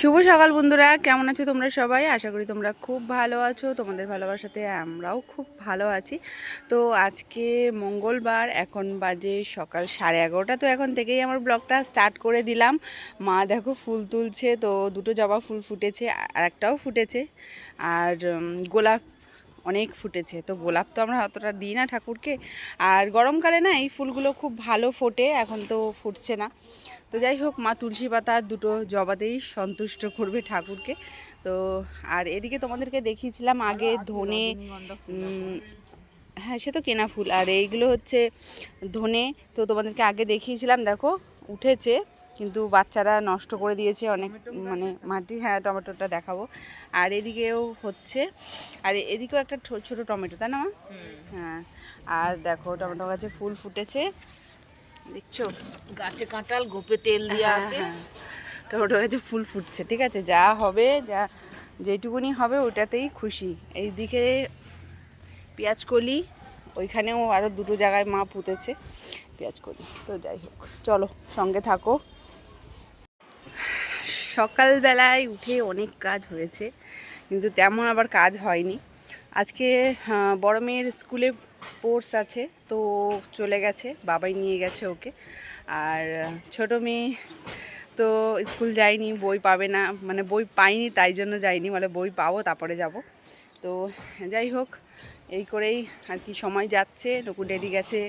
শুভ সকাল বন্ধুরা, কেমন আছো তোমরা সবাই? আশা করি তোমরা খুব ভালো আছো। তোমাদের ভালোবাসাতে আমরাও খুব ভালো আছি। তো আজকে মঙ্গলবার, এখন বাজে সকাল সাড়ে এগারোটা। তো এখন থেকেই আমার ব্লগটা স্টার্ট করে দিলাম। মা দেখো ফুল তুলছে, তো দুটো জবা ফুল ফুটেছে, আর একটাও ফুটেছে। আর গোলাপ অনেক ফুটেছে। তো গোলাপ তো আমরা অতটা দিই না ঠাকুরকে। আর গরমকালে না এই ফুলগুলো খুব ভালো ফোটে এখন তো ফুটছে না। তো যাই হোক মা তুলসী পাতা দুটো জবাতেই সন্তুষ্ট করবে ঠাকুরকে। তো আর এদিকে তোমাদেরকে দেখিয়েছিলাম আগে ধনে হ্যাঁ সে তো কেনা ফুল। আর এইগুলো হচ্ছে ধনে। তো তোমাদেরকে আগে দেখিয়েছিলাম দেখো উঠেছে। কিন্তু বাচ্চারা নষ্ট করে দিয়েছে অনেক মানে মাটি হ্যাঁ টমেটোটা দেখাবো। আর এদিকেও হচ্ছে আর এদিকেও একটা ছোট টমেটো তাই না মা? হ্যাঁ আর দেখো টমেটো গাছে ফুল ফুটেছে। দেখছ? গাছে কাঁঠাল গোপে তেল দেওয়া হ্যাঁ, আছে। হ্যাঁ। টমেটো গাছে ফুল ফুটছে ঠিক আছে? যা হবে যা যেটুকুনি হবে ওটাতেই খুশি। এইদিকে পেঁয়াজ কলি ওইখানেও আরও দুটো জায়গায় মা পুঁতেছে পেঁয়াজ কলি। তো যাই হোক চলো সঙ্গে থাকো। সকালবেলায় উঠে অনেক কাজ হয়েছে, কিন্তু তেমন আবার কাজ হয়নি। আজকে বড় মেয়ের স্কুলে স্পোর্টস আছে, তো চলে গেছে, বাবাই নিয়ে গেছে ওকে। আর ছোট মেয়ে তো স্কুল যায়নি, বই পাবে না মানে বই পাইনি, তাই জন্য যাইনি মানে বই পাবো, তারপরে যাব। তো যাই হোক, এই করেই আর কি সময় যাচ্ছে নকু ডেডি গেছে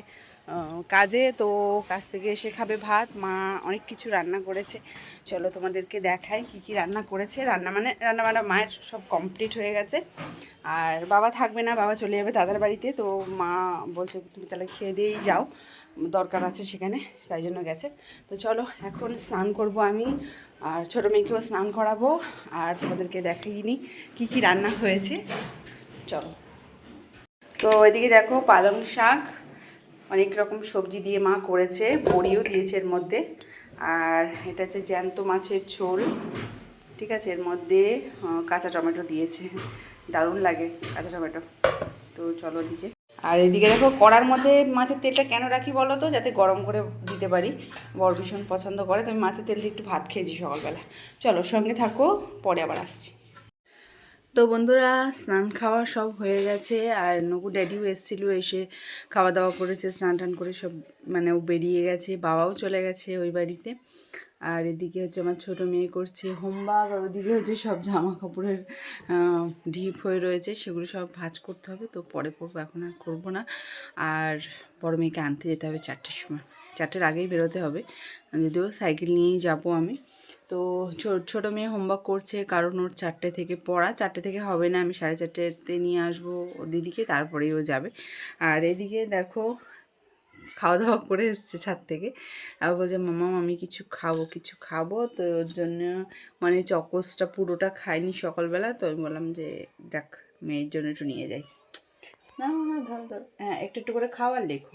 কাজে, তো কাজ থেকে এসে খাবে ভাত। মা অনেক কিছু রান্না করেছে। চলো তোমাদেরকে দেখাই কি কি রান্না করেছে। রান্না মানে রান্না বান্না মায়ের সব কমপ্লিট হয়ে গেছে। আর বাবা থাকবে না, বাবা চলে যাবে দাদার বাড়িতে। তো মা বলছে, তুমি তাহলে খেয়ে দিয়েই যাও। দরকার আছে সেখানে, তাই জন্য গেছে। তো চলো, এখন স্নান করব আমি। আর ছোটো মেয়েকেও স্নান করাবো। আর তোমাদেরকে দেখিয়ে নিই কী কী রান্না হয়েছে। চলো। তো এদিকে দেখো পালং শাক। অনেক রকম সবজি দিয়ে মা করেছে, বড়িও দিয়েছে এর মধ্যে। আর এটা হচ্ছে জ্যান্ত মাছের ঝোল, ঠিক আছে? এর মধ্যে কাঁচা টমেটো দিয়েছে। দারুণ লাগে কাঁচা টমেটো। তো চলো দিকে আর এদিকে দেখো, কড়ার মধ্যে মাছের তেলটা কেন রাখি বলো তো? যাতে গরম করে দিতে পারি। বর ভীষণ পছন্দ করে, তো আমি মাছের তেল দিয়ে একটু ভাত খেয়েছি সকালবেলা। চলো সঙ্গে থাকো, পরে আবার আসছি। তো বন্ধুরা, স্নান খাওয়া সব হয়ে গেছে আর নকু ড্যাডিও এসেছিল, এসে খাওয়া দাওয়া করেছে স্নান টান করে সব মানে ও বেরিয়ে গেছে, বাবাও চলে গেছে ওই বাড়িতে। আর এদিকে হচ্ছে আমার ছোটো মেয়ে করছে হোমওয়ার্ক, আর ওদিকে হচ্ছে সব জামা কাপড়ের ঢিপ হয়ে রয়েছে, সেগুলো সব ভাঁজ করতে হবে, তো পরে করব, এখন আর করব না। আর বড় মেয়েকে আনতে যেতে হবে চারটের সময়। চারটের আগেই বেরোতে হবে। যদিও সাইকেল নিয়েই যাব আমি। তো ছোটো মেয়ে হোমওয়ার্ক করছে, কারণ ওর চারটে থেকে পড়া। চারটে থেকে হবে না, আমি সাড়ে চারটেতে নিয়ে আসব দিদিকে, তারপরেই ও যাবে। আর এদিকে দেখো খাওয়া দাওয়া করে এসছে ছাদ থেকে। আবার বলছে, মামা, আমি কিছু খাব কিছু খাব। তো ওর জন্য মানে চকোসটা পুরোটা খাইনি সকালবেলা। তো আমি বললাম যে, যাক, মেয়ের জন্য একটু নিয়ে যাই। না না, ধর ধর। হ্যাঁ একটু একটু করে খাওয়ার লেখো।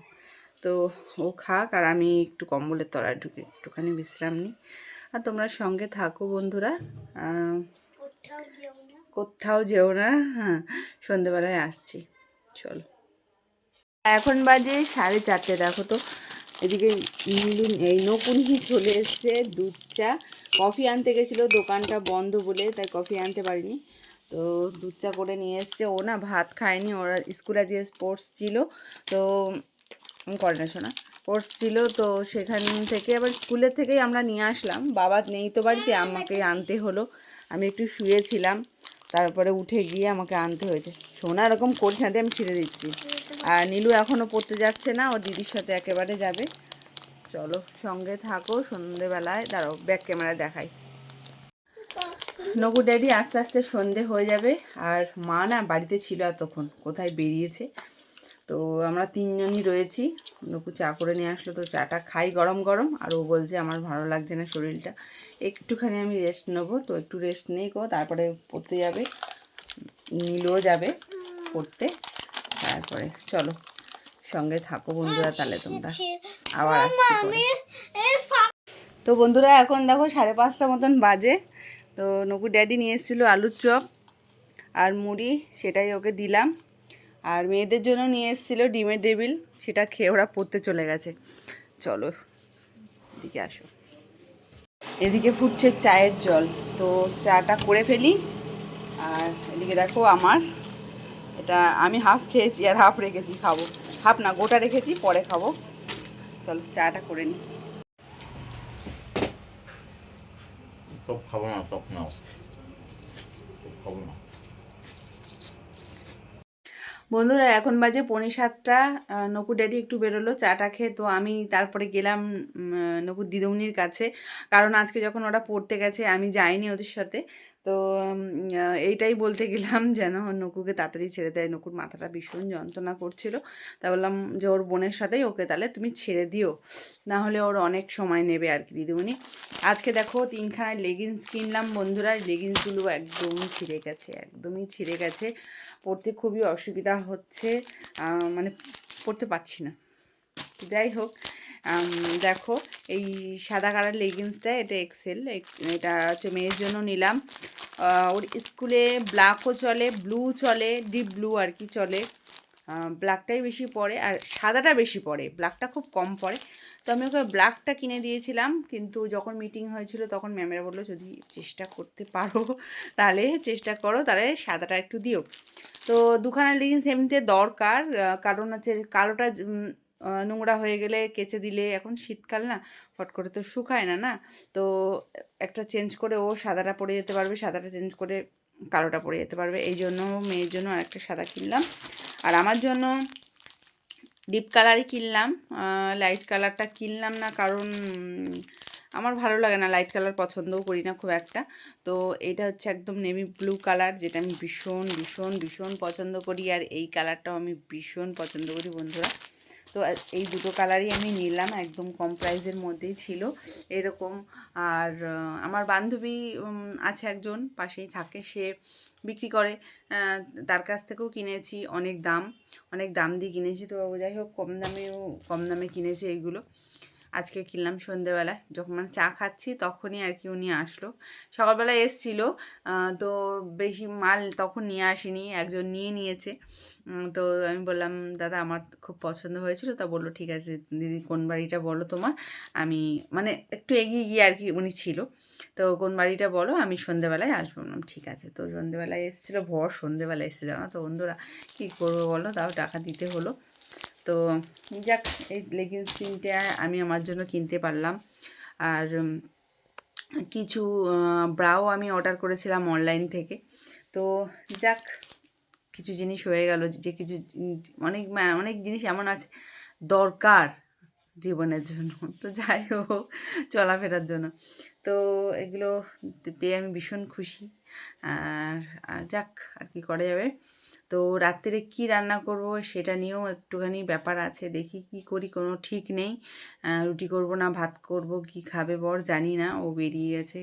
তো ও খাক আর আমি একটু কম্বলের তলায় ঢুকে একটুখানি বিশ্রাম নিই। আর তোমরা সঙ্গে থাকো বন্ধুরা। কোথাও যেও না। হ্যাঁ সন্ধেবেলায় আসছি। চলো। এখন বাজে সাড়ে চারটে দেখো তো। এদিকে নীলু এই নকুনহি চলে এসছে দুধ চা। কফি আনতে গেছিল দোকানটা বন্ধ বলে তাই কফি আনতে পারিনি। তো দুধ চা করে নিয়ে এসছে। ও না ভাত খায়নি ওরা স্কুলে আজকে স্পোর্টস ছিল। তো উম, করে শোনা। স্পোর্টস ছিল তো সেখান থেকে আবার স্কুলের থেকেই আমরা নিয়ে আসলাম। বাবা নেই তো বাড়িতে আমাকে আনতে হলো। আমি একটু শুয়েছিলাম তারপরে উঠে গিয়ে আমাকে আনতে হয়েছে। সোনা এরকম করছে না আমি ছিঁড়ে দিচ্ছি। আর নীলু এখনও পড়তে যাচ্ছে না ও দিদির সাথে একেবারে যাবে। চলো সঙ্গে থাকো সন্ধেবেলায়। দাঁড়াও ব্যাক ক্যামেরা দেখাই। নকু ড্যাডি আস্তে আস্তে সন্ধে হয়ে যাবে। আর মা না বাড়িতে ছিল এতক্ষণ কোথায় বেরিয়েছে? তো আমরা তিনজনই রয়েছি। নকু চা করে নিয়ে আসলো, তো চাটা খাই গরম গরম। আর ও বলছে, আমার ভালো লাগছে না শরীরটা। একটুখানি আমি রেস্ট নেব। তো একটু রেস্ট নেই গো তারপরে পড়তে যাবে। নীলও যাবে পড়তে। তারপরে চলো, সঙ্গে থাকো বন্ধুরা, তাহলে তোমরা আবার আসছি। তো বন্ধুরা, এখন দেখো সাড়ে পাঁচটা মতন বাজে। তো নকু ড্যাডি নিয়ে এসেছিল আলুর চপ আর মুড়ি, সেটাই ওকে দিলাম। আর মেয়েদের জন্য নিয়ে এসেছিল ডিমের টেবিল, সেটা খেয়ে ওরা পড়তে চলে গেছে। চলো, এদিকে আসো। এদিকে ফুটছে চায়ের জল, তো চাটা করে ফেলি। আর এদিকে দেখো আমার, এটা আমি হাফ খেয়েছি আর হাফ রেখেছি, খাব। হাফ না, গোটা রেখেছি, পরে খাব। চলো, চাটা করে নিই সব খাব না সব খাব না। বন্ধুরা, এখন বাজে পৌনে সাতটা। নকু ড্যাডি একটু বেরোলো, চাটা খেয়ে, তো আমি তারপরে গেলাম নকুর দিদুমনির কাছে। কারণ আজকে যখন ওরা পড়তে গেছে, আমি যাইনি ওদের সাথে। তো এইটাই বলতে গেলাম যেন নকুকে তাড়াতাড়ি ছেড়ে দেয়। নকুর মাথাটা ভীষণ যন্ত্রণা করছিল। তা বললাম যে, ওর বোনের সাথেই ওকে তাহলে তুমি ছেড়ে দিও। না হলে ওর অনেক সময় নেবে আর কি দিদিমণি আজকে দেখো, তিনখানা লেগিংস কিনলাম বন্ধুরা। লেগিংসগুলো একদম ছিঁড়ে গেছে, একদমই ছিঁড়ে গেছে। পড়তে খুবই অসুবিধা হচ্ছে মানে পড়তে পারছি না। যাই হোক দেখো এই সাদা কালার লেগিংসটা এটা এক্সেল এটা হচ্ছে মেয়ের জন্য নিলাম। ওর স্কুলে ব্ল্যাকও চলে ব্লু চলে ডিপ ব্লু আর কি চলে। ব্ল্যাকটাই বেশি পড়ে আর সাদাটা বেশি পড়ে ব্ল্যাকটা খুব কম পড়ে। তো আমি ওকে ব্ল্যাকটা কিনে দিয়েছিলাম, কিন্তু যখন মিটিং হয়েছিল তখন ম্যামেরা বলল, যদি চেষ্টা করতে পারো, তাহলে চেষ্টা করো, তাহলে সাদাটা একটু দিও। তো দুখানা লেগিংস এমনিতে দরকার কারণ হচ্ছে কালোটা নোংরা হয়ে গেলে কেচে দিলে এখন শীতকাল না, ফট করে তো শুকায় না না? তো একটা চেঞ্জ করে ও সাদাটা পরে যেতে পারবে, সাদাটা চেঞ্জ করে কালোটা পরে যেতে পারবে। এই জন্য, মেয়ের জন্য আরেকটা সাদা কিনলাম। আর আমার জন্য ডিপ কালারই কিনলাম লাইট কালারটা কিনলাম না কারণ আমার ভালো লাগে না, লাইট কালার পছন্দও করি না খুব একটা। তো এটা হচ্ছে একদম নেভি ব্লু কালার যেটা আমি ভীষণ ভীষণ ভীষণ পছন্দ করি। আর এই কালারটাও আমি ভীষণ পছন্দ করি বন্ধুরা। তো এই দুটো কালারই আমি নিলাম, একদম কম প্রাইসের মধ্যেই ছিল। এরকম, আর আমার বান্ধবী আছে একজন, পাশেই থাকে, সে বিক্রি করে। তার কাছ থেকেও কিনেছি অনেক দাম অনেক দাম দিয়ে কিনেছি। তো যাই হোক, কম দামেও, কম দামে কিনেছি এইগুলো। আজকে কিনলাম সন্ধেবেলা যখন মানে চা খাচ্ছি তখনই আর কি উনি আসলো। সকালবেলা এসছিল তো বেশি মাল তখন নিয়ে আসিনি, একজন নিয়ে নিয়েছে। তো আমি বললাম, দাদা, আমার খুব পছন্দ হয়েছিল। তা বলল, ঠিক আছে, দিদি, কোন বাড়িটা বলো তোমার? আমি মানে একটু এগিয়ে গিয়ে আর কি উনি ছিল। তো কোন বাড়িটা বলো, আমি সন্ধেবেলায় আসব। বললাম, ঠিক আছে। তো সন্ধেবেলায় এসেছিল, ভর সন্ধেবেলায় এসছে, জানো তো বন্ধুরা। কী করব বলো? তাও টাকা দিতে হলো। তো যাক, এই লেগিংস তিনটে আমি আমার জন্য কিনতে পারলাম। আর কিছু ব্রাও আমি অর্ডার করেছিলাম অনলাইন থেকে। তো যাক, কিছু জিনিস হয়ে গেল যে কিছু, অনেক অনেক জিনিস এমন আছে দরকার জীবনের জন্য। তো যাই হোক, চলাফেরার জন্য। তো এগুলো পেয়ে আমি ভীষণ খুশি। আর যাক, আর কি করা যাবে? তো রাত্রে কি রান্না করব সেটা নিয়েও একটুখানি ব্যাপার আছে। দেখি কি করি, কোনো ঠিক নেই। রুটি করব না, ভাত করব, কি খাবে বর জানি না, ও বেরিয়ে গেছে।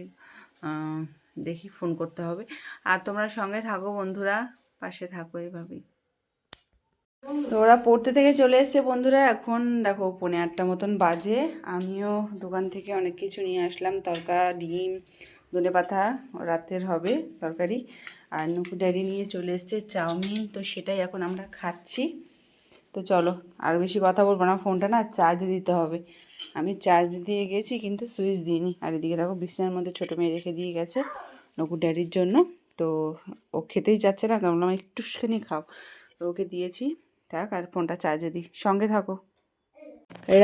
দেখি ফোন করতে হবে। আর তোমরা সঙ্গে থাকো বন্ধুরা, পাশে থাকো এভাবেই। তো ওরা পড়তে থেকে চলে এসছে বন্ধুরা, এখন দেখো পৌনে আটটা মতন বাজে। আমিও দোকান থেকে অনেক কিছু নিয়ে আসলাম, তরকা, ডিম ধনে পাতা রাতের হবে তরকারি। আর নুকু ড্যাডি নিয়ে চলে এসছে চাউমিন, তো সেটাই এখন আমরা খাচ্ছি। তো চলো, আর বেশি কথা বলব না, ফোনটা না চার্জ দিতে হবে। আমি চার্জ দিয়ে গেছি, কিন্তু সুইচ দিইনি। আর এদিকে দেখো, বিছানার মধ্যে ছোটো মেয়ে রেখে দিয়ে গেছে নকু ড্যাডির জন্য। তো ও খেতেই যাচ্ছে না বললাম, একটুখানি খাও। তো ওকে দিয়েছি, থাক, আর ফোনটা চার্জে দিই। সঙ্গে থাকো।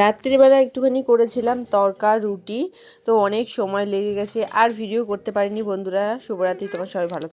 রাত্রিবেলা একটুখানি করেছিলাম তরকা, রুটি, তো অনেক সময় লেগে গেছে আর ভিডিও করতে পারিনি বন্ধুরা, শুভরাত্রি, তোমার সবাই ভালো।